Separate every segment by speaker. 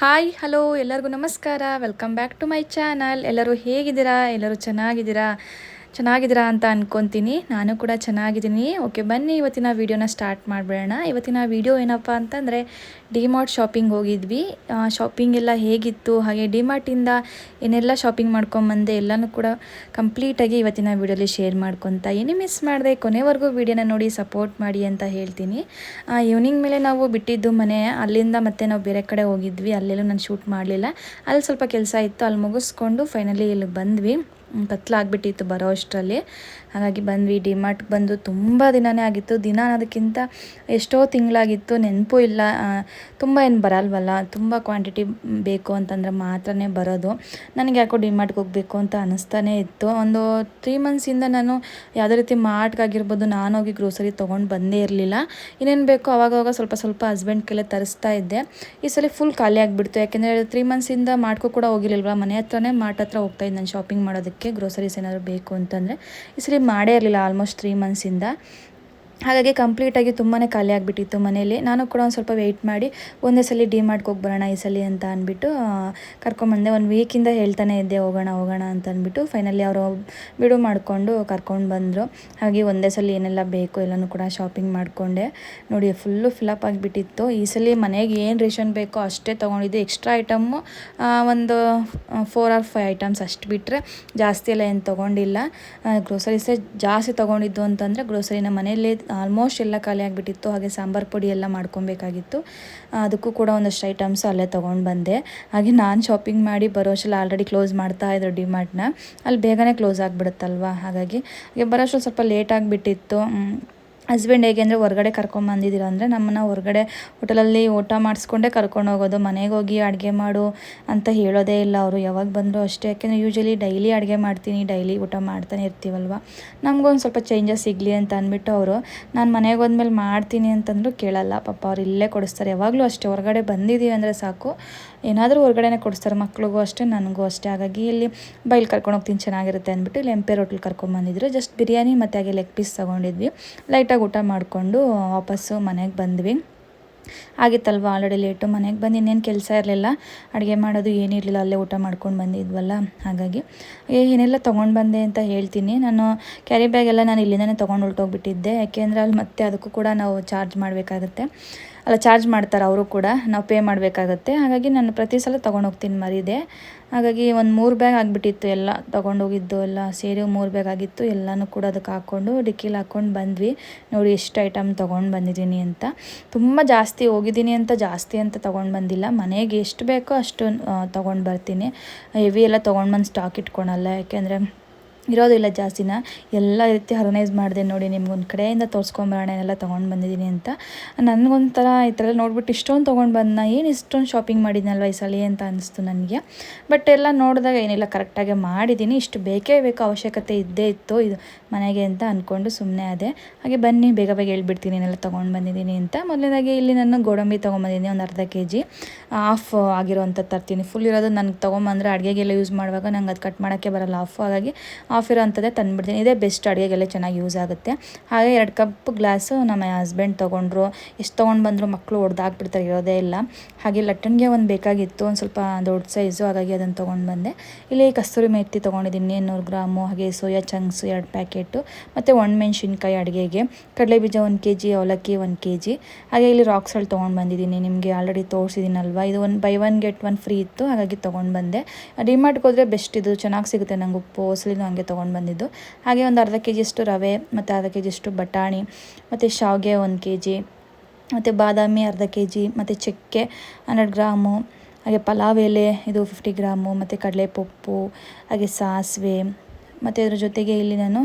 Speaker 1: Hi hello ಎಲ್ಲರಿಗೂ ನಮಸ್ಕಾರ. Welcome back to my channel ಎಲ್ಲರೂ ಹೇಗಿದ್ದೀರಾ? ಎಲ್ಲರೂ ಚೆನ್ನಾಗಿದ್ದೀರಾ? ಚೆನ್ನಾಗಿದ್ದೀರಾ ಅಂತ ಅಂದ್ಕೊತೀನಿ ನಾನು ಕೂಡ ಚೆನ್ನಾಗಿದ್ದೀನಿ. ಓಕೆ, ಬನ್ನಿ ಇವತ್ತಿನ ವೀಡಿಯೋನ ಸ್ಟಾರ್ಟ್ ಮಾಡಿಬಿಡೋಣ. ಇವತ್ತಿನ ವೀಡಿಯೋ ಏನಪ್ಪ ಅಂತಂದರೆ ಡಿಮಾರ್ಟ್ ಶಾಪಿಂಗ್ ಹೋಗಿದ್ವಿ. ಶಾಪಿಂಗ್ ಎಲ್ಲ ಹೇಗಿತ್ತು? ಹಾಗೆ ಡಿಮಾರ್ಟಿಂದ ಏನೆಲ್ಲ ಶಾಪಿಂಗ್ ಮಾಡ್ಕೊಂಬಂದೆ ಎಲ್ಲನೂ ಕೂಡ ಕಂಪ್ಲೀಟಾಗಿ ಇವತ್ತಿನ ವೀಡಿಯೋಲಿ ಶೇರ್ ಮಾಡ್ಕೊತಾ ಏನು ಮಿಸ್ ಮಾಡಿದೆ ಕೊನೆವರೆಗೂ ವೀಡಿಯೋನ ನೋಡಿ ಸಪೋರ್ಟ್ ಮಾಡಿ ಅಂತ ಹೇಳ್ತೀನಿ. ಈವ್ನಿಂಗ್ ಮೇಲೆ ನಾವು ಬಿಟ್ಟಿದ್ದು ಮನೆ, ಅಲ್ಲಿಂದ ಮತ್ತೆ ನಾವು ಬೇರೆ ಕಡೆ ಹೋಗಿದ್ವಿ. ಅಲ್ಲೆಲ್ಲೂ ನಾನು ಶೂಟ್ ಮಾಡಲಿಲ್ಲ. ಅಲ್ಲಿ ಸ್ವಲ್ಪ ಕೆಲಸ ಇತ್ತು, ಅಲ್ಲಿ ಮುಗಿಸ್ಕೊಂಡು ಫೈನಲಿ ಇಲ್ಲಿ ಬಂದ್ವಿ. ಕತ್ಲಾಗ್ಬಿಟ್ಟಿತ್ತು ಬರೋ ಅಷ್ಟರಲ್ಲಿ. ಹಾಗಾಗಿ ಬಂದ್ವಿ ಡಿಮಾರ್ಟ್ಗೆ ಬಂದು ತುಂಬ ದಿನವೇ ಆಗಿತ್ತು. ದಿನ ಅನ್ನೋದಕ್ಕಿಂತ ಎಷ್ಟೋ ತಿಂಗಳಾಗಿತ್ತು, ನೆನಪು ಇಲ್ಲ. ತುಂಬ ಏನು ಬರಲ್ವಲ್ಲ, ತುಂಬ ಕ್ವಾಂಟಿಟಿ ಬೇಕು ಅಂತಂದರೆ ಮಾತ್ರನೇ ಬರೋದು. ನನಗೆ ಯಾಕೋ ಡಿಮಾರ್ಟ್ಗೆ ಹೋಗಬೇಕು ಅಂತ ಅನ್ನಿಸ್ತಾನೆ ಇತ್ತು. ಒಂದು ತ್ರೀ ಮಂತ್ಸಿಂದ ನಾನು ಯಾವುದೇ ರೀತಿ ಮಾರ್ಟ್ಗಾಗಿರ್ಬೋದು ನಾನು ಹೋಗಿ ಗ್ರೋಸರಿ ತೊಗೊಂಡು ಬಂದೇ ಇರಲಿಲ್ಲ. ಇನ್ನೇನು ಬೇಕೋ, ಅವಾಗವಾಗ ಸ್ವಲ್ಪ ಸ್ವಲ್ಪ ಹಸ್ಬೆಂಡ್ ಕೆಲ ತರಿಸ್ತಾ ಇದ್ದೆ. ಈ ಸಲ ಫುಲ್ ಖಾಲಿ ಆಗಿಬಿಡ್ತು. ಯಾಕೆಂದರೆ ತ್ರೀ ಮಂತ್ಸಿಂದ ಮಾರ್ಟ್ಗೂ ಕೂಡ ಹೋಗಿರಲಿಲ್ವ ಮನೆ ಹತ್ರನೇ ಮಾರ್ಟ್ ಹತ್ರ ಹೋಗ್ತಾ ಇದ್ದೆ ನಾನು ಶಾಪಿಂಗ್ ಮಾಡೋದಕ್ಕೆ. ಗ್ರೋಸರೀಸ್ ಏನಾದರೂ ಬೇಕು ಅಂತಂದರೆ ಈ ಸರಿ ಮಾಡೇ ಇರಲಿಲ್ಲ ಆಲ್ಮೋಸ್ಟ್ ತ್ರೀ ಮಂತ್ಸಿಂದ ಹಾಗಾಗಿ ಕಂಪ್ಲೀಟಾಗಿ ತುಂಬಾ ಖಾಲಿ ಆಗಿಬಿಟ್ಟಿತ್ತು ಮನೇಲಿ. ನಾನು ಕೂಡ ಒಂದು ಸ್ವಲ್ಪ ವೆಯ್ಟ್ ಮಾಡಿ, ಒಂದೇ ಸಲ ಡಿ ಹೋಗಿ ಬರೋಣ ಈ ಸಲ ಅಂತ ಅಂದ್ಬಿಟ್ಟು ಕರ್ಕೊಂಬಂದೆ. ಒಂದು ವೀಕಿಂದ ಹೇಳ್ತಾನೆ ಇದ್ದೆ, ಹೋಗೋಣ ಹೋಗೋಣ ಅಂತ ಅಂದ್ಬಿಟ್ಟು ಫೈನಲಿ ಅವರು ಬಿಡು ಮಾಡಿಕೊಂಡು ಕರ್ಕೊಂಡು ಬಂದರು. ಹಾಗೆ ಒಂದೇ ಸಲ ಏನೆಲ್ಲ ಬೇಕು ಎಲ್ಲನೂ ಕೂಡ ಶಾಪಿಂಗ್ ಮಾಡಿಕೊಂಡೆ. ನೋಡಿ ಫುಲ್ಲು ಫಿಲಪ್ ಆಗಿಬಿಟ್ಟಿತ್ತು. ಈ ಸಲ ಮನೆಗೆ ಏನು ರೇಷನ್ ಬೇಕೋ ಅಷ್ಟೇ ತೊಗೊಂಡಿದ್ದೆ. ಎಕ್ಸ್ಟ್ರಾ ಐಟಮ್ಮು ಒಂದು ಫೋರ್ ಆರ್ ಫೈವ್ ಐಟಮ್ಸ್ ಅಷ್ಟು ಬಿಟ್ಟರೆ ಜಾಸ್ತಿ ಎಲ್ಲ ಏನು ತೊಗೊಂಡಿಲ್ಲ. ಗ್ರೋಸರೀಸೇ ಜಾಸ್ತಿ ತೊಗೊಂಡಿದ್ದು ಅಂತಂದರೆ ಗ್ರೋಸರಿನ ಮನೆಯಲ್ಲಿ ಆಲ್ಮೋಸ್ಟ್ ಎಲ್ಲ ಖಾಲಿ ಆಗಿಬಿಟ್ಟಿತ್ತು. ಹಾಗೆ ಸಾಂಬಾರು ಪುಡಿ ಎಲ್ಲ ಮಾಡ್ಕೊಬೇಕಾಗಿತ್ತು. ಅದಕ್ಕೂ ಕೂಡ ಒಂದಷ್ಟು ಐಟಮ್ಸ್ ಅಲ್ಲೇ ತೊಗೊಂಡು ಬಂದೆ. ಹಾಗೆ ನಾನು ಶಾಪಿಂಗ್ ಮಾಡಿ ಬರೋಷ್ಟರಲ್ಲಿ ಆಲ್ರೆಡಿ ಕ್ಲೋಸ್ ಮಾಡ್ತಾ ಇದ್ರು ಡಿಮಾರ್ಟ್ನ. ಅಲ್ಲಿ ಬೇಗನೆ ಕ್ಲೋಸ್ ಆಗಿಬಿಡುತ್ತಲ್ವ? ಹಾಗಾಗಿ, ಹಾಗೆ ಬರೋಷಲ್ಲಿ ಸ್ವಲ್ಪ ಲೇಟ್ ಆಗಿಬಿಟ್ಟಿತ್ತು. ಹಸ್ಬೆಂಡ್ ಹೇಗೆ ಅಂದರೆ ಹೊರಗಡೆ ಕರ್ಕೊಂಬಂದಿದ್ದೀರ ಅಂದರೆ ನಮ್ಮನ್ನು ಹೊರಗಡೆ ಹೋಟೆಲಲ್ಲಿ ಊಟ ಮಾಡಿಸ್ಕೊಂಡೇ ಕರ್ಕೊಂಡು ಹೋಗೋದು. ಮನೆಗೆ ಹೋಗಿ ಅಡುಗೆ ಮಾಡು ಅಂತ ಹೇಳೋದೇ ಇಲ್ಲ ಅವರು. ಯಾವಾಗ ಬಂದರೂ ಅಷ್ಟೇ. ಯಾಕೆಂದರೆ ಯೂಶ್ವಲಿ ಡೈಲಿ ಅಡುಗೆ ಮಾಡ್ತೀನಿ ಡೈಲಿ ಊಟ ಮಾಡ್ತಾನೆ ಇರ್ತೀವಲ್ವ? ನಮಗೊಂದು ಸ್ವಲ್ಪ ಚೇಂಜಸ್ ಸಿಗಲಿ ಅಂತ ಅಂದ್ಬಿಟ್ಟು ಅವರು, ನಾನು ಮನೆಗೆ ಹೋದ್ಮೇಲೆ ಮಾಡ್ತೀನಿ ಅಂತಂದರೂ ಕೇಳಲ್ಲ. ಪಾಪ ಅವ್ರು ಇಲ್ಲೇ ಕೊಡಿಸ್ತಾರೆ. ಯಾವಾಗಲೂ ಅಷ್ಟೇ. ಹೊರಗಡೆ ಬಂದಿದ್ದೀವಿ ಅಂದರೆ ಸಾಕು. ಏನಾದರೂ ಹೊರಗಡೆನೇ ಕೊಡಿಸ್ತಾರೆ. ಮಕ್ಳಿಗೂ ಅಷ್ಟೇ, ನನಗೂ ಅಷ್ಟೇ. ಹಾಗಾಗಿ ಇಲ್ಲಿ ಬೈಲ್ ಕರ್ಕೊಂಡು ಹೋಗ್ತೀನಿ, ಚೆನ್ನಾಗಿರುತ್ತೆ ಅಂದ್ಬಿಟ್ಟು ಇಲ್ಲಿ ಎಂಪೇರ್ ಹೋಟ್ಲ್ ಕರ್ಕೊಂಬಂದಿದ್ರು ಜಸ್ಟ್ ಬಿರಿಯಾನಿ ಮತ್ತು ಹಾಗೆ ಲೆಗ್ ಪೀಸ್ ತೊಗೊಂಡಿದ್ವಿ. ಲೈಟಾಗಿ ಊಟ ಮಾಡಿಕೊಂಡು ವಾಪಸ್ಸು ಮನೆಗೆ ಬಂದ್ವಿ. ಆಗಿತ್ತಲ್ವ ಆಲ್ರೆಡಿ ಲೇಟು ಮನೆಗೆ ಬಂದು ಇನ್ನೇನು ಕೆಲಸ ಇರಲಿಲ್ಲ. ಅಡುಗೆ ಮಾಡೋದು ಏನಿರಲಿಲ್ಲ ಅಲ್ಲೇ ಊಟ ಮಾಡ್ಕೊಂಡು ಬಂದಿದ್ವಲ್ಲ, ಹಾಗಾಗಿ. ಏನೆಲ್ಲ ತೊಗೊಂಡು ಬಂದೆ ಅಂತ ಹೇಳ್ತೀನಿ. ನಾನು ಕ್ಯಾರಿ ಬ್ಯಾಗೆಲ್ಲ ನಾನು ಇಲ್ಲಿಂದನೇ ತೊಗೊಂಡು ಹೊರಟೋಗ್ಬಿಟ್ಟಿದ್ದೆ. ಯಾಕೆಂದರೆ ಅಲ್ಲಿ ಮತ್ತೆ ಅದಕ್ಕೂ ಕೂಡ ನಾವು ಚಾರ್ಜ್ ಮಾಡಬೇಕಾಗತ್ತೆ. ಅಲ್ಲ ಚಾರ್ಜ್ ಮಾಡ್ತಾರೆ ಅವರು ಕೂಡ. ನಾವು ಪೇ ಮಾಡಬೇಕಾಗತ್ತೆ. ಹಾಗಾಗಿ ನಾನು ಪ್ರತಿ ಸಲ ತೊಗೊಂಡು ಹೋಗ್ತೀನಿ ಮರಿದೆ. ಹಾಗಾಗಿ ಒಂದು ಮೂರು ಬ್ಯಾಗ್ ಆಗಿಬಿಟ್ಟಿತ್ತು ಎಲ್ಲ. ತೊಗೊಂಡೋಗಿದ್ದು ಎಲ್ಲ ಸೇರಿ ಮೂರು ಬ್ಯಾಗ್ ಆಗಿತ್ತು. ಎಲ್ಲನೂ ಕೂಡ ಅದಕ್ಕೆ ಹಾಕ್ಕೊಂಡು ಡಿಕ್ಕಿಲಿ ಹಾಕ್ಕೊಂಡು ಬಂದ್ವಿ. ನೋಡಿ ಎಷ್ಟು ಐಟಮ್ ತೊಗೊಂಡು ಬಂದಿದ್ದೀನಿ ಅಂತ. ತುಂಬ ಜಾಸ್ತಿ ಹೋಗಿದ್ದೀನಿ ಅಂತ, ಜಾಸ್ತಿ ಅಂತ ತೊಗೊಂಡು ಬಂದಿಲ್ಲ. ಮನೆಗೆ ಎಷ್ಟು ಬೇಕೋ ಅಷ್ಟು ತೊಗೊಂಡು ಬರ್ತೀನಿ. ಹೆವಿ ಎಲ್ಲ ತೊಗೊಂಡು ಬಂದು ಸ್ಟಾಕ್ ಇಟ್ಕೊಳಲ್ಲ. ಯಾಕೆಂದರೆ ಇರೋದಿಲ್ಲ ಜಾಸ್ತಿನ. ಎಲ್ಲ ರೀತಿ ಹರ್ನೈಸ್ ಮಾಡಿದೆ ನೋಡಿ ನಿಮ್ಗೊಂದು ಕಡೆಯಿಂದ ತೋರಿಸ್ಕೊಂಬರೋಣ ಎಲ್ಲ ತೊಗೊಂಡು ಬಂದಿದ್ದೀನಿ ಅಂತ. ನನಗೊಂಥರ ಈ ಥರ ನೋಡ್ಬಿಟ್ಟು ಇಷ್ಟೊಂದು ತೊಗೊಂಡು ಬಂದ ಏನು ಇಷ್ಟೊಂದು ಶಾಪಿಂಗ್ ಮಾಡಿದ್ನಲ್ವ ಈ ಸಲ ಅಂತ ಅನಿಸ್ತು ನನಗೆ. ಬಟ್ ಎಲ್ಲ ನೋಡಿದಾಗ ಏನಿಲ್ಲ ಕರೆಕ್ಟಾಗಿ ಮಾಡಿದ್ದೀನಿ ಇಷ್ಟು ಬೇಕೇ ಬೇಕು, ಅವಶ್ಯಕತೆ ಇದ್ದೇ ಇತ್ತು. ಇದು ಮನೆಗೆ ಅಂತ ಅಂದ್ಕೊಂಡು ಸುಮ್ಮನೆ ಅದೇ ಹಾಗೆ ಬನ್ನಿ, ಬೇಗ ಬೇಗ ಹೇಳ್ಬಿಡ್ತೀನಿ, ಏನೆಲ್ಲ ತೊಗೊಂಡು ಬಂದಿದ್ದೀನಿ ಅಂತ. ಮೊದಲನೇದಾಗಿ ಇಲ್ಲಿ ನಾನು ಗೋಡಂಬಿ ತೊಗೊಂಬಂದಿದ್ದೀನಿ ಒಂದು ಅರ್ಧ ಕೆ ಜಿ ಆಫ್ ಆಗಿರೋವಂಥ ತರ್ತೀನಿ. ಫುಲ್ ಇರೋದು ನನಗೆ ತೊಗೊಂಬಂದ್ರೆ ಅಡುಗೆಗೆಲ್ಲ ಯೂಸ್ ಮಾಡುವಾಗ ನಂಗೆ ಅದು ಕಟ್ ಮಾಡೋಕ್ಕೆ ಬರಲ್ಲ. ಆಫ್ ಹಾಗಾಗಿ ಆಫ್ ಇರೋ ಅಂಥದ್ದೇ ತಂದುಬಿಡ್ತೀನಿ. ಇದೇ ಬೆಸ್ಟ್ ಅಡುಗೆಗೆಲ್ಲ ಚೆನ್ನಾಗಿ ಯೂಸ್ ಆಗುತ್ತೆ. ಹಾಗೆ ಎರಡು ಕಪ್ ಗ್ಲಾಸು ನಮ್ಮ ಹಸ್ಬೆಂಡ್ ತೊಗೊಂಡ್ರು. ಎಷ್ಟು ತೊಗೊಂಡು ಬಂದರು ಮಕ್ಕಳು ಹೊಡೆದಾಕ್ಬಿಡ್ತಾರೆ ಇರೋದೇ ಇಲ್ಲ. ಹಾಗೆ ಲಟ್ಟಣಿಗೆ ಒಂದು ಬೇಕಾಗಿತ್ತು, ಒಂದು ಸ್ವಲ್ಪ ದೊಡ್ಡ ಸೈಜು ಹಾಗಾಗಿ ಅದನ್ನು ತೊಗೊಂಡು ಬಂದೆ. ಇಲ್ಲಿ ಕಸ್ತೂರಿ ಮೆತ್ತಿ ತೊಗೊಂಡಿದ್ದೀನಿ, ಇನ್ನೂರು ಗ್ರಾಮು, ಹಾಗೆ ಸೋಯಾ ಚಂಕ್ಸು ಎರಡು ಪ್ಯಾಕೆಟು ಮತ್ತು ಒಣಮೆಣ್ಸಿನ್ಕಾಯಿ ಅಡುಗೆಗೆ ಕಡಲೆ ಬೀಜ ಒಂದು ಕೆ ಜಿ ಅವಲಕ್ಕಿ ಒಂದು ಕೆ ಜಿ ಹಾಗೆ ಇಲ್ಲಿ ರಾಕ್ ಸಾಲ್ಟ್ ತೊಗೊಂಡು ಬಂದಿದ್ದೀನಿ. ನಿಮಗೆ ಆಲ್ರೆಡಿ ತೋರಿಸಿದ್ದೀನಲ್ವ? ಇದು ಒಂದು buy one get one free ಇತ್ತು, ಹಾಗಾಗಿ ತೊಗೊಂಡು ಬಂದೆ. ಡಿಮಾರ್ಟ್ಗೆ ಹೋದರೆ ಬೆಸ್ಟ್ ಇದು. ಚೆನ್ನಾಗಿ ಸಿಗುತ್ತೆ ನಂಗೆ ಉಪ್ಪು ಹೊಸಲಿನೂ ಹಂಗೆ ತೊಗೊಂಡು ಬಂದಿದ್ದು. ಹಾಗೆ ಒಂದು ಅರ್ಧ ಕೆ ಜಿಯಷ್ಟು ರವೆ, ಮತ್ತು ಅರ್ಧ ಕೆ ಜಿಯಷ್ಟು ಬಟಾಣಿ, ಮತ್ತು ಶಾವಿಗೆ ಒಂದು ಕೆ ಜಿ ಮತ್ತು ಬಾದಾಮಿ ಅರ್ಧ ಕೆ ಜಿ ಮತ್ತು ಚಕ್ಕೆ ಹನ್ನೆರಡು ಗ್ರಾಮು, ಹಾಗೆ ಪಲಾವ್ ಎಲೆ ಇದು ಫಿಫ್ಟಿ ಗ್ರಾಮು, ಮತ್ತು ಕಡಲೆಪಪ್ಪು, ಹಾಗೆ ಸಾಸಿವೆ ಮತ್ತು ಅದ್ರ ಜೊತೆಗೆ ಇಲ್ಲಿ ನಾನು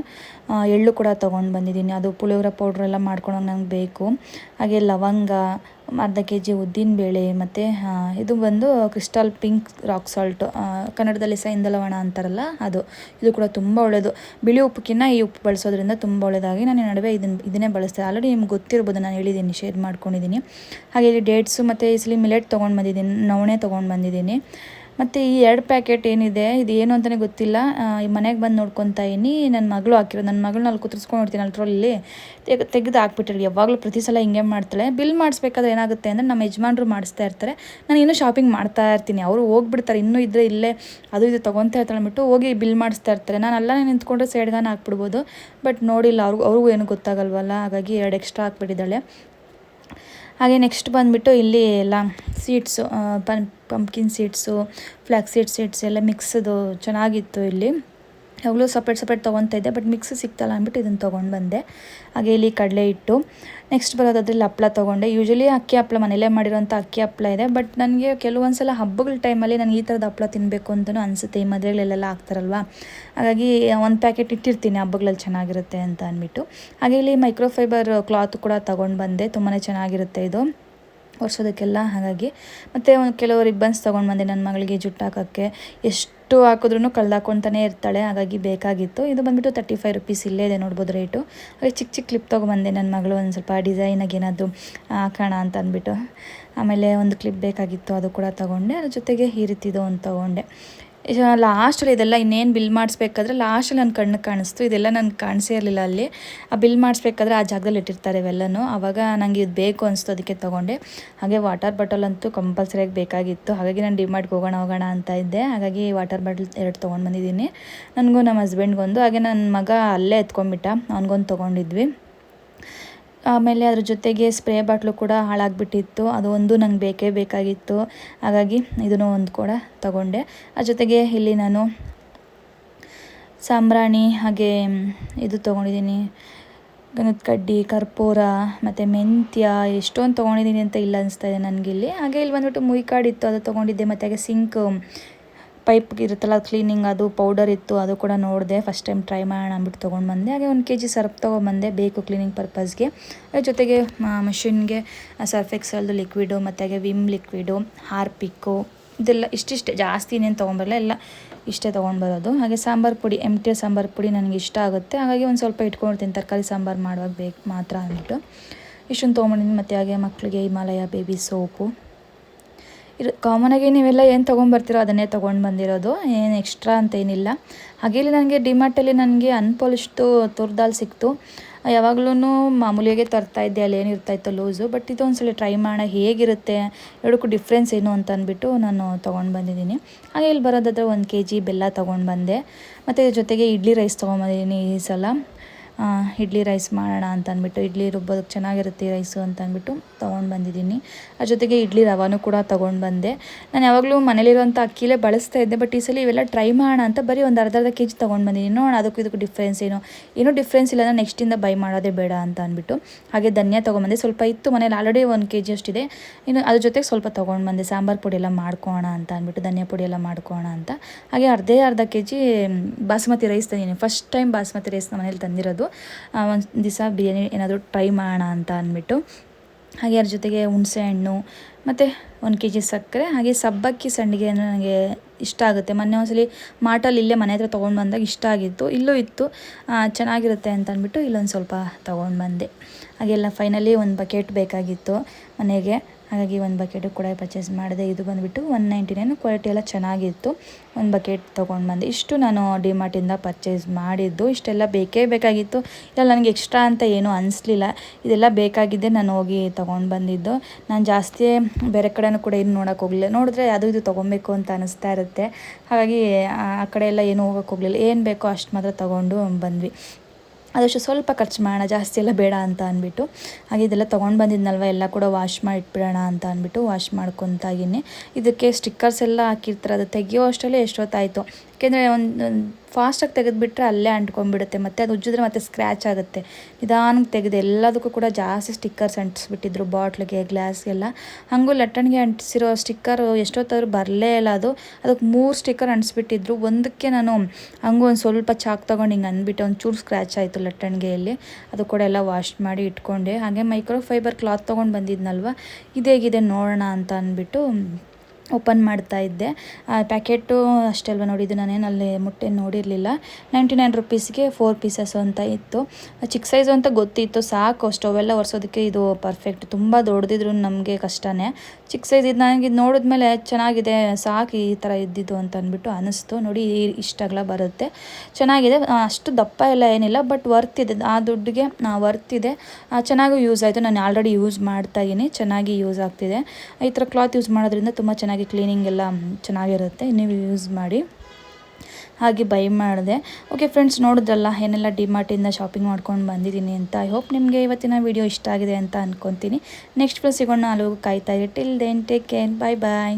Speaker 1: ಎಳ್ಳು ಕೂಡ ತೊಗೊಂಡು ಬಂದಿದ್ದೀನಿ. ಅದು ಪುಳಿಯೋಗರೆ ಪೌಡ್ರೆಲ್ಲ ಮಾಡ್ಕೊಳೋಕೆ ನಂಗೆ ಬೇಕು. ಹಾಗೆ ಲವಂಗ, ಅರ್ಧ ಕೆ ಜಿ ಉದ್ದಿನಬೇಳೆ ಮತ್ತು ಇದು ಬಂದು ಕ್ರಿಸ್ಟಲ್ ಪಿಂಕ್ ರಾಕ್ ಸಾಲ್ಟು ಕನ್ನಡದಲ್ಲಿ ಸಹ ಇಂದಲವಣ ಅಂತಾರಲ್ಲ ಅದು. ಇದು ಕೂಡ ತುಂಬ ಒಳ್ಳೆಯದು ಬಿಳಿ ಉಪ್ಪುಕ್ಕಿಂತ ಈ ಉಪ್ಪು ಬಳಸೋದ್ರಿಂದ ತುಂಬ ಒಳ್ಳೆಯದಾಗಿ ನಾನು ನಡುವೆ ಇದನ್ನು ಇದನ್ನೇ ಬಳಸ್ತೇನೆ ಆಲ್ರೆಡಿ ನಿಮ್ಗೆ ಗೊತ್ತಿರ್ಬೋದು, ನಾನು ಹೇಳಿದ್ದೀನಿ, ಶೇರ್ ಮಾಡ್ಕೊಂಡಿದ್ದೀನಿ. ಹಾಗೆ ಇಲ್ಲಿ ಡೇಟ್ಸು ಮತ್ತು ಈ ಮಿಲೆಟ್ ತೊಗೊಂಡು ಬಂದಿದ್ದೀನಿ, ನವಣೆ ತೊಗೊಂಡು ಬಂದಿದ್ದೀನಿ. ಮತ್ತು ಈ ಎರಡು ಪ್ಯಾಕೆಟ್ ಏನಿದೆ, ಇದು ಏನು ಅಂತಲೇ ಗೊತ್ತಿಲ್ಲ. ಈ ಮನೆಗೆ ಬಂದು ನೋಡ್ಕೊತಾ ಇನಿ. ನನ್ನ ಮಗಳು ಹಾಕಿರೋ ನನ್ನ ಮಗಳನ್ನ ಅಲ್ಲಿ ಕುತ್ರಿಸ್ಕೊಂಡು ನೋಡ್ತೀನಿ ಅಲ್ಲಿ ತೆಗೆ ತೆಗ್, ತೆಗೆದು ಹಾಕ್ಬಿಟ್ಟಿರಿ ಯಾವಾಗಲೂ ಪ್ರತಿ ಸಲ ಹಿಂಗೆ ಮಾಡ್ತಾಳೆ. ಬಿಲ್ ಮಾಡಿಸ್ಬೇಕಾದ್ರೆ ಏನಾಗುತ್ತೆ ಅಂದರೆ ನಮ್ಮ ಯಜಮಾನ್ರು ಮಾಡಿಸ್ತಾ ಇರ್ತಾರೆ. ನಾನು ಇನ್ನೂ ಶಾಪಿಂಗ್ ಮಾಡ್ತಾ ಇರ್ತೀನಿ. ಅವರು ಹೋಗ್ಬಿಡ್ತಾರೆ. ಇನ್ನೂ ಇದ್ದರೆ ಇಲ್ಲೇ ಅದು ಇದು ತೊಗೊತಾ ಇರ್ತಾಳೆ ಅಂದ್ಬಿಟ್ಟು ಹೋಗಿ ಬಿಲ್ ಮಾಡಿಸ್ತಾ ಇರ್ತಾರೆ. ನಾನು ಅಲ್ಲೇ ನಿಂತ್ಕೊಂಡ್ರೆ ಸೈಡ್ಗಾನ ಹಾಕ್ಬಿಡ್ಬೋದು. ಬಟ್ ನೋಡಿಲ್ಲ. ಅವ್ರಿಗೂ ಅವ್ರಿಗೂ ಏನು ಗೊತ್ತಾಗಲ್ವಲ್ಲ. ಹಾಗಾಗಿ ಎರಡು ಎಕ್ಸ್ಟ್ರಾ ಹಾಕ್ಬಿಟ್ಟಿದ್ದಾಳೆ. ಹಾಗೆ ನೆಕ್ಸ್ಟ್ ಬಂದುಬಿಟ್ಟು ಇಲ್ಲಿ ಎಲ್ಲ seeds pump pumpkin seeds flaxseed seeds ಎಲ್ಲ ಮಿಕ್ಸದು ಚೆನ್ನಾಗಿತ್ತು ಇಲ್ಲಿ. ಯಾವಾಗಲೂ ಸಪ್ರೇಟ್ ಸಪ್ರೇಟ್ ತೊಗೊತಾ ಇದ್ದೆ ಬಟ್ ಮಿಕ್ಸ್ ಸಿಕ್ತಲ್ಲ ಅಂದ್ಬಿಟ್ಟು ಇದನ್ನು ತೊಗೊಂಡು ಬಂದೆ. ಹಾಗೆ ಇಲ್ಲಿ ಕಡಲೆ ಇಟ್ಟು ನೆಕ್ಸ್ಟ್ ಬರೋದಾದ್ರಲ್ಲಿ ಹಪ್ಪಳ ತೊಗೊಂಡೆ. ಯೂಶಲಿ ಅಕ್ಕಿ ಹಪ್ಪಳ ಮನೇಲೇ ಮಾಡಿರೋಂಥ ಅಕ್ಕಿ ಹಪ್ಪಳ ಇದೆ ಬಟ್ ನನಗೆ ಕೆಲವೊಂದು ಸಲ ಹಬ್ಬಗಳ ಟೈಮಲ್ಲಿ ನನಗೆ ಈ ಥರದ ಹಪ್ಪಳ ತಿನ್ನಬೇಕು ಅಂತಲೂ ಅನಿಸುತ್ತೆ. ಈ ಮದುವೆಗಳಲ್ಲೆಲ್ಲ ಹಾಕ್ತಾರಲ್ವ? ಹಾಗಾಗಿ ಒಂದು ಪ್ಯಾಕೆಟ್ ಇಟ್ಟಿರ್ತೀನಿ, ಹಬ್ಬಗಳಲ್ಲಿ ಚೆನ್ನಾಗಿರುತ್ತೆ ಅಂತ ಅಂದ್ಬಿಟ್ಟು. ಹಾಗೆ ಇಲ್ಲಿ ಮೈಕ್ರೋಫೈಬರ್ ಕ್ಲಾತ್ ಕೂಡ ತೊಗೊಂಡು ಬಂದೆ ತುಂಬಾ ಚೆನ್ನಾಗಿರುತ್ತೆ ಇದು. ಒರೆಸೋದಕ್ಕೆಲ್ಲ ಹಾಗಾಗಿ. ಮತ್ತು ಒಂದು ಕೆಲವು ರಿಬ್ಬನ್ಸ್ ತೊಗೊಂಡು ಬಂದೆ ನನ್ನ ಮಗಳಿಗೆ ಜುಟ್ಟು ಹಾಕೋಕ್ಕೆ ಎಷ್ಟು ಹಾಕಿದ್ರೂ ಕಳ್ದಾಕೊತಾನೆ ಇರ್ತಾಳೆ, ಹಾಗಾಗಿ ಬೇಕಾಗಿತ್ತು. ಇದು ಬಂದುಬಿಟ್ಟು ತರ್ಟಿ ಫೈವ್ ರುಪೀಸ್ ಇಲ್ಲೇ ಇದೆ ನೋಡ್ಬೋದು ರೇಟು ಹಾಗೆ ಚಿಕ್ಕ ಚಿಕ್ಕ ಕ್ಲಿಪ್ ತೊಗೊಂಬಂದೆ ನನ್ನ ಮಗಳು, ಒಂದು ಸ್ವಲ್ಪ ಡಿಸೈನಾಗಿ ಏನಾದರೂ ಹಾಕೋಣ ಅಂತ ಅಂದ್ಬಿಟ್ಟು. ಆಮೇಲೆ ಒಂದು ಕ್ಲಿಪ್ ಬೇಕಾಗಿತ್ತು, ಅದು ಕೂಡ ತೊಗೊಂಡೆ. ಅದ್ರ ಜೊತೆಗೆ ಈ ಒಂದು ತೊಗೊಂಡೆ. ಲಾಸ್ಟಲ್ಲಿ ಇದೆಲ್ಲ ಇನ್ನೇನು ಬಿಲ್ ಮಾಡಿಸ್ಬೇಕಾದ್ರೆ ಲಾಸ್ಟಲ್ಲಿ ನನ್ನ ಕಣ್ಣು ಕಾಣಿಸ್ತು. ಇದೆಲ್ಲ ನನಗೆ ಕಾಣಿಸೇ ಇರಲಿಲ್ಲ ಅಲ್ಲಿ. ಆ ಬಿಲ್ ಮಾಡಿಸ್ಬೇಕಾದ್ರೆ ಆ ಜಾಗದಲ್ಲಿ ಇಟ್ಟಿರ್ತಾರೆ ಇವೆಲ್ಲನೂ. ಆವಾಗ ನನಗೆ ಇದು ಬೇಕು ಅನಿಸ್ತು ಅದಕ್ಕೆ ತೊಗೊಂಡೆ. ಹಾಗೆ ವಾಟರ್ ಬಾಟಲ್ ಅಂತೂ ಕಂಪಲ್ಸರಿಯಾಗಿ ಬೇಕಾಗಿತ್ತು. ಹಾಗಾಗಿ ನಾನು ಡಿಮಾರ್ಟ್ಗೆ ಹೋಗೋಣ ಹೋಗೋಣ ಅಂತ ಇದ್ದೆ. ಹಾಗಾಗಿ ವಾಟರ್ ಬಾಟಲ್ ಎರಡು ತೊಗೊಂಡು ಬಂದಿದ್ದೀನಿ. ನನಗೂ ನಮ್ಮ ಹಸ್ಬೆಂಡ್ಗೊಂದು ಹಾಗೆ ನನ್ನ ಮಗ ಅಲ್ಲೇ ಎತ್ಕೊಂಡ್ಬಿಟ್ಟ. ಅವನಿಗೊಂದು ತೊಗೊಂಡಿದ್ವಿ. ಆಮೇಲೆ ಅದ್ರ ಜೊತೆಗೆ ಸ್ಪ್ರೇ ಬಾಟ್ಲು ಕೂಡ ಹಾಳಾಗಿಬಿಟ್ಟಿತ್ತು. ಅದು ಒಂದು ನಂಗೆ ಬೇಕೇ ಬೇಕಾಗಿತ್ತು. ಹಾಗಾಗಿ ಇದನ್ನು ಒಂದು ಕೂಡ ತಗೊಂಡೆ. ಅದ್ರ ಜೊತೆಗೆ ಇಲ್ಲಿ ನಾನು ಸಾಂಬ್ರಾಣಿ, ಹಾಗೆ ಇದು ತೊಗೊಂಡಿದ್ದೀನಿ. ಗಂಧದ ಕಡ್ಡಿ, ಕರ್ಪೂರ, ಮತ್ತು ಮೆಂತ್ಯ, ಎಷ್ಟೊಂದು ತೊಗೊಂಡಿದ್ದೀನಿ ಅಂತ ಇಲ್ಲ ಅನಿಸ್ತಾ ಇದೆ ನನಗಿಲ್ಲಿ ಹಾಗೆ ಇಲ್ಲಿ ಬಂದ್ಬಿಟ್ಟು ಮುಯ್ಕಾಡಿತ್ತು ಅದು ತೊಗೊಂಡಿದ್ದೆ. ಮತ್ತು ಹಾಗೆ ಸಿಂಕ್ ಪೈಪ್ ಇರುತ್ತಲ್ಲ ಕ್ಲೀನಿಂಗ್ ಅದು ಪೌಡರ್ ಇತ್ತು, ಅದು ಕೂಡ ನೋಡಿದೆ. ಫಸ್ಟ್ ಟೈಮ್ ಟ್ರೈ ಮಾಡೋಣ ಅಂದ್ಬಿಟ್ಟು ತೊಗೊಂಡು ಬಂದೆ. ಹಾಗೆ ಒಂದು ಕೆ ಜಿ ಸರ್ಫ್ ತೊಗೊಂಬಂದೆ ಬೇಕು ಕ್ಲೀನಿಂಗ್ ಪರ್ಪಸ್ಗೆ ಅದ್ರ ಜೊತೆಗೆ ಮಷಿನ್ಗೆ ಸರ್ಫ್ ಎಕ್ಸಲ್ದು ಲಿಕ್ವಿಡು ಮತ್ತು ಹಾಗೆ ವಿಮ್ ಲಿಕ್ವಿಡು ಹಾರ್ಪಿಕ್ಕು ಇದೆಲ್ಲ ಇಷ್ಟಿಷ್ಟೇ. ಜಾಸ್ತಿ ಇನ್ನೇನು ತೊಗೊಂಬರಲ್ಲ ಎಲ್ಲ ಇಷ್ಟೇ ತೊಗೊಂಡು ಬರೋದು. ಹಾಗೆ ಸಾಂಬಾರು ಪುಡಿ ಎಂ ಟಿ ಸಾಂಬಾರು ಪುಡಿ ನನಗೆ ಇಷ್ಟ ಆಗುತ್ತೆ. ಹಾಗಾಗಿ ಒಂದು ಸ್ವಲ್ಪ ಇಟ್ಕೊಂಡಿರ್ತೀನಿ ತರಕಾರಿ ಸಾಂಬಾರು ಮಾಡುವಾಗ ಬೇಕು ಮಾತ್ರ ಅಂದ್ಬಿಟ್ಟು. ಇಷ್ಟೊಂದು ತೊಗೊಂಡಿದ್ದೀನಿ ಮತ್ತು ಹಾಗೆ ಮಕ್ಕಳಿಗೆ ಹಿಮಾಲಯ ಬೇಬಿ ಸೋಪು ಇರು ಕಾಮನಾಗಿ ನೀವೆಲ್ಲ ಏನು ತೊಗೊಂಬರ್ತೀರೋ ಅದನ್ನೇ ತೊಗೊಂಡು ಬಂದಿರೋದು. ಏನು ಎಕ್ಸ್ಟ್ರಾ ಅಂತ ಏನಿಲ್ಲ. ಇಲ್ಲಿ ನನಗೆ ಡಿಮಾರ್ಟಲ್ಲಿ ನನಗೆ ಅನ್ಪಾಲಿಶ್ದು ತುರ್ದಾಲ್ ಸಿಕ್ತು. ಯಾವಾಗಲೂ ಮಾಮೂಲಿಯಾಗೆ ತರ್ತಾ ಇದ್ದೆ, ಅಲ್ಲಿ ಏನಿರ್ತಾಯಿತ್ತು ಲೂಸು ಬಟ್ ಇದು ಒಂದ್ಸಲ ಟ್ರೈ ಮಾಡೋ ಹೇಗಿರುತ್ತೆ, ಎರಡಕ್ಕೂ ಡಿಫ್ರೆನ್ಸ್ ಏನು ಅಂತ ಅಂದ್ಬಿಟ್ಟು ನಾನು ತೊಗೊಂಡು ಬಂದಿದ್ದೀನಿ. ಹಾಗೆ ಇಲ್ಲಿ ಬರೋದಾದ್ರೆ ಒಂದು ಕೆ ಜಿ ಬೆಲ್ಲ ತೊಗೊಂಡು ಬಂದೆ. ಮತ್ತು ಜೊತೆಗೆ ಇಡ್ಲಿ ರೈಸ್ ತೊಗೊಂಬಂದಿದ್ದೀನಿ ಈ ಸಲ. ಇಡ್ಲಿ ರೈಸ್ ಮಾಡೋಣ ಅಂತ ಅಂದ್ಬಿಟ್ಟು, ಇಡ್ಲಿ ರುಬ್ಬೋದಕ್ಕೆ ಚೆನ್ನಾಗಿರುತ್ತೆ ರೈಸು ಅಂತ ಅಂದ್ಬಿಟ್ಟು ತೊಗೊಂಡು ಬಂದಿದ್ದೀನಿ. ಅದ್ರ ಜೊತೆಗೆ ಇಡ್ಲಿ ರವಾನು ಕೂಡ ತೊಗೊಂಡು ಬಂದೆ. ನಾನು ಯಾವಾಗಲೂ ಮನೇಲಿರುವಂಥ ಅಕ್ಕಿಲೇ ಬಳಸ್ತಾ ಇದ್ದೆ, ಬಟ್ ಈ ಸಲ ಇವೆಲ್ಲ ಟ್ರೈ ಮಾಡೋಣ ಅಂತ ಬರೀ ಒಂದು ಅರ್ಧ ಅರ್ಧ ಕೆ ಜಿ ತೊಗೊಂಡು ಬಂದಿದ್ದೀನಿ. ನೋಡೋಣ ಅದಕ್ಕೂ ಇದಕ್ಕೂ ಡಿಫ್ರೆನ್ಸ್ ಏನು. ಏನೂ ಡಿಫ್ರೆನ್ಸ್ ಇಲ್ಲ ನೆಕ್ಸ್ಟಿಂದ ಬೈ ಮಾಡೋದೇ ಬೇಡ ಅಂತ ಅಂದ್ಬಿಟ್ಟು. ಹಾಗೆ ಧನ್ಯ ತೊಗೊಂಬಂದೆ ಸ್ವಲ್ಪ ಇತ್ತು ಮನೇಲಿ ಆಲ್ರೆಡಿ ಒಂದು ಕೆ ಜಿ ಅಷ್ಟಿದೆ. ಇನ್ನು ಅದ್ರ ಜೊತೆಗೆ ಸ್ವಲ್ಪ ತೊಗೊಂಡು ಬಂದೆ. ಸಾಂಬಾರು ಪುಡಿ ಎಲ್ಲ ಮಾಡ್ಕೋಣ ಅಂತ ಅಂದ್ಬಿಟ್ಟು, ಧನಿಯಾ ಪುಡಿ ಎಲ್ಲ ಮಾಡ್ಕೋಣ ಅಂತ. ಹಾಗೆ ಅರ್ಧೇ ಅರ್ಧ ಕೆ ಜಿ ಬಾಸುಮತಿ ರೈಸ್ ತಂದಿದ್ದೀನಿ. ಫಸ್ಟ್ ಟೈಮ್ ಬಾಸುಮತಿ ರೈಸ್ ಮನೇಲಿ ತಂದಿರೋದು. ಒಂದು ದಿವಸ ಬಿರಿಯಾನಿ ಏನಾದರೂ ಟ್ರೈ ಮಾಡೋಣ ಅಂತ ಅಂದ್ಬಿಟ್ಟು. ಹಾಗೆ ಅದ್ರ ಜೊತೆಗೆ ಹುಣಸೆ ಹಣ್ಣು, ಮತ್ತು ಒಂದು ಕೆ ಜಿ ಸಕ್ಕರೆ, ಹಾಗೆ ಸಬ್ಬಕ್ಕಿ ಸಂಡಿಗೆ ನನಗೆ ಇಷ್ಟ ಆಗುತ್ತೆ. ಮೊನ್ನೆ ಒಂದ್ಸಲಿ ಮಾಟಲ್ಲಿ ಇಲ್ಲೇ ಮನೆ ಹತ್ರ ತೊಗೊಂಡು ಬಂದಾಗ ಇಷ್ಟ ಆಗಿತ್ತು. ಇಲ್ಲೂ ಇತ್ತು. ಚೆನ್ನಾಗಿರುತ್ತೆ ಅಂತ ಅಂದ್ಬಿಟ್ಟು ಇಲ್ಲೊಂದು ಸ್ವಲ್ಪ ತೊಗೊಂಡು ಬಂದೆ. ಹಾಗೆಲ್ಲ ಫೈನಲಿ ಒಂದು ಬಕೆಟ್ ಬೇಕಾಗಿತ್ತು ಮನೆಗೆ. ಹಾಗಾಗಿ ಒಂದು ಬಕೆಟು ಕೂಡ ಪರ್ಚೇಸ್ ಮಾಡಿದೆ. ಇದು ಬಂದುಬಿಟ್ಟು ಒನ್ ನೈಂಟಿ ನೈನ್ ಕ್ವಾಲಿಟಿ ಎಲ್ಲ ಚೆನ್ನಾಗಿತ್ತು. ಒಂದು ಬಕೆಟ್ ತೊಗೊಂಡು ಬಂದೆ. ಇಷ್ಟು ನಾನು ಡಿಮಾರ್ಟಿಂದ ಪರ್ಚೇಸ್ ಮಾಡಿದ್ದು. ಇಷ್ಟೆಲ್ಲ ಬೇಕೇ ಬೇಕಾಗಿತ್ತು. ಇಲ್ಲ, ನನಗೆ ಎಕ್ಸ್ಟ್ರಾ ಅಂತ ಏನೂ ಅನಿಸ್ಲಿಲ್ಲ. ಇದೆಲ್ಲ ಬೇಕಾಗಿದ್ದೆ ನಾನು ಹೋಗಿ ತೊಗೊಂಡು ಬಂದಿದ್ದು. ನಾನು ಜಾಸ್ತಿ ಬೇರೆ ಕಡೆನೂ ಕೂಡ ಏನು ನೋಡೋಕೆ ಹೋಗಲಿಲ್ಲ. ನೋಡಿದ್ರೆ ಅದು ಇದು ತೊಗೊಬೇಕು ಅಂತ ಅನಿಸ್ತಾ ಇರುತ್ತೆ. ಹಾಗಾಗಿ ಆ ಕಡೆ ಎಲ್ಲ ಏನು ಹೋಗೋಕೆ ಹೋಗಲಿಲ್ಲ. ಏನು ಬೇಕೋ ಅಷ್ಟು ಮಾತ್ರ ತೊಗೊಂಡು ಬಂದ್ವಿ. ಅದಷ್ಟು ಸ್ವಲ್ಪ ಖರ್ಚು ಮಾಡೋಣ, ಜಾಸ್ತಿ ಎಲ್ಲ ಬೇಡ ಅಂತ ಅಂದ್ಬಿಟ್ಟು. ಹಾಗೆ ಇದೆಲ್ಲ ತೊಗೊಂಡು ಬಂದಿದ್ನಲ್ವ, ಎಲ್ಲ ಕೂಡ ವಾಶ್ ಮಾಡಿ ಇಟ್ಬಿಡೋಣ ಅಂತ ಅಂದ್ಬಿಟ್ಟು ವಾಶ್ ಮಾಡ್ಕೊತಾಗಿನೇ ಇದಕ್ಕೆ ಸ್ಟಿಕ್ಕರ್ಸ್ ಎಲ್ಲ ಹಾಕಿರ್ತಾರೆ, ಅದು ತೆಗಿಯೋ ಅಷ್ಟರಲ್ಲಿ ಎಷ್ಟೊತ್ತಾಯಿತು. ಯಾಕೆಂದರೆ ಒಂದು ಫಾಸ್ಟಾಗಿ ತೆಗೆದುಬಿಟ್ರೆ ಅಲ್ಲೇ ಅಂಟ್ಕೊಂಡ್ಬಿಡುತ್ತೆ, ಮತ್ತು ಅದು ಉಜ್ಜಿದ್ರೆ ಮತ್ತೆ ಸ್ಕ್ರ್ಯಾಚ್ ಆಗುತ್ತೆ. ನಿಧಾನಕ್ಕೆ ತೆಗೆದು ಎಲ್ಲದಕ್ಕೂ ಕೂಡ ಜಾಸ್ತಿ ಸ್ಟಿಕ್ಕರ್ಸ್ ಅಂಟಿಸ್ಬಿಟ್ಟಿದ್ರು, ಬಾಟ್ಲಿಗೆ ಗ್ಲಾಸ್ಗೆಲ್ಲ ಹಾಗೂ ಲಟ್ಟಣಿಗೆ ಅಂಟಿಸಿರೋ ಸ್ಟಿಕ್ಕರ್ ಎಷ್ಟೊತ್ತಾದ್ರೂ ಬರಲೇ ಇಲ್ಲ ಅದು. ಅದಕ್ಕೆ ಮೂರು ಸ್ಟಿಕ್ಕರ್ ಅಂಟಿಸ್ಬಿಟ್ಟಿದ್ರು. ಒಂದಕ್ಕೆ ನಾನು ಹಂಗೂ ಒಂದು ಸ್ವಲ್ಪ ಚಾಕ್ ತೊಗೊಂಡು ಹಿಂಗೆ ಅಂದ್ಬಿಟ್ಟು ಒಂದು ಚೂರು ಸ್ಕ್ರ್ಯಾಚ್ ಆಯಿತು ಲಟ್ಟಣಿಗೆಯಲ್ಲಿ. ಅದು ಕೂಡ ಎಲ್ಲ ವಾಶ್ ಮಾಡಿ ಇಟ್ಕೊಂಡೆ. ಹಾಗೆ ಮೈಕ್ರೋ ಫೈಬರ್ ಕ್ಲಾತ್ ತೊಗೊಂಡು ಬಂದಿದ್ನಲ್ವ? ಇದೇಗಿದೆ ನೋಡೋಣ ಅಂತ ಅಂದ್ಬಿಟ್ಟು ಓಪನ್ ಮಾಡ್ತಾ ಇದ್ದೆ. ಪ್ಯಾಕೆಟು ಅಷ್ಟೇ ಅಲ್ವ ನೋಡಿದ್ದು ನಾನೇನು ಅಲ್ಲಿ ಮುಟ್ಟೆ ನೋಡಿರಲಿಲ್ಲ. ನೈಂಟಿ ನೈನ್ ರುಪೀಸ್ಗೆ ಫೋರ್ ಪೀಸಸ್ ಅಂತ ಇತ್ತು. ಚಿಕ್ಕ ಸೈಜು ಅಂತ ಗೊತ್ತಿತ್ತು. ಸಾಕು, ಸ್ಟವೆಲ್ಲ ಒರೆಸೋದಕ್ಕೆ ಇದು ಪರ್ಫೆಕ್ಟ್. ತುಂಬ ದೊಡ್ಡದಿದ್ರು ನಮಗೆ ಕಷ್ಟನೇ. ಚಿಕ್ಕ ಸೈಜ್ ಇದು ನನಗೆ ಇದು ನೋಡಿದ್ಮೇಲೆ ಚೆನ್ನಾಗಿದೆ. ಸಾಕು ಈ ಥರ ಇದ್ದಿದ್ದು ಅಂತ ಅಂದ್ಬಿಟ್ಟು ಅನ್ನಿಸ್ತು ನೋಡಿ ಇಷ್ಟಗಳ ಬರುತ್ತೆ. ಚೆನ್ನಾಗಿದೆ. ಅಷ್ಟು ದಪ್ಪ ಎಲ್ಲ ಏನಿಲ್ಲ, ಬಟ್ ವರ್ತ್ ಇದೆ. ಆ ದುಡ್ಡಿಗೆ ವರ್ತ್ ಇದೆ. ಚೆನ್ನಾಗೂ ಯೂಸ್ ಆಯಿತು. ನಾನು ಆಲ್ರೆಡಿ ಯೂಸ್ ಮಾಡ್ತಾ ಇದ್ದೀನಿ ಚೆನ್ನಾಗಿ ಯೂಸ್ ಆಗ್ತಿದೆ. ಈ ಥರ ಕ್ಲಾತ್ ಯೂಸ್ ಮಾಡೋದ್ರಿಂದ ತುಂಬ ಚೆನ್ನಾಗಿ ಕ್ಲೀನಿಂಗ್ ಎಲ್ಲ ಚೆನ್ನಾಗಿರುತ್ತೆ, ನೀವು ಯೂಸ್ ಮಾಡಿ. ಹಾಗೆ ಬೈ ಮಾಡಿದೆ. ಓಕೆ ಫ್ರೆಂಡ್ಸ್ ನೋಡಿದ್ರಲ್ಲ, ಏನೆಲ್ಲ ಡಿಮಾರ್ಟಿಂದ ಶಾಪಿಂಗ್ ಮಾಡ್ಕೊಂಡು ಬಂದಿದ್ದೀನಿ ಅಂತ. ಐ ಹೋಪ್ ನಿಮಗೆ ಇವತ್ತಿನ ವಿಡಿಯೋ ಇಷ್ಟ ಆಗಿದೆ ಅಂತ ಅಂದ್ಕೊತೀನಿ ನೆಕ್ಸ್ಟ್ ಪ್ಲಸ್ ಸಿಗೋಣ ಅಲ್ಲಿಗೂ ಕಾಯ್ತಾ ಇರಿ. Till then take care bye bye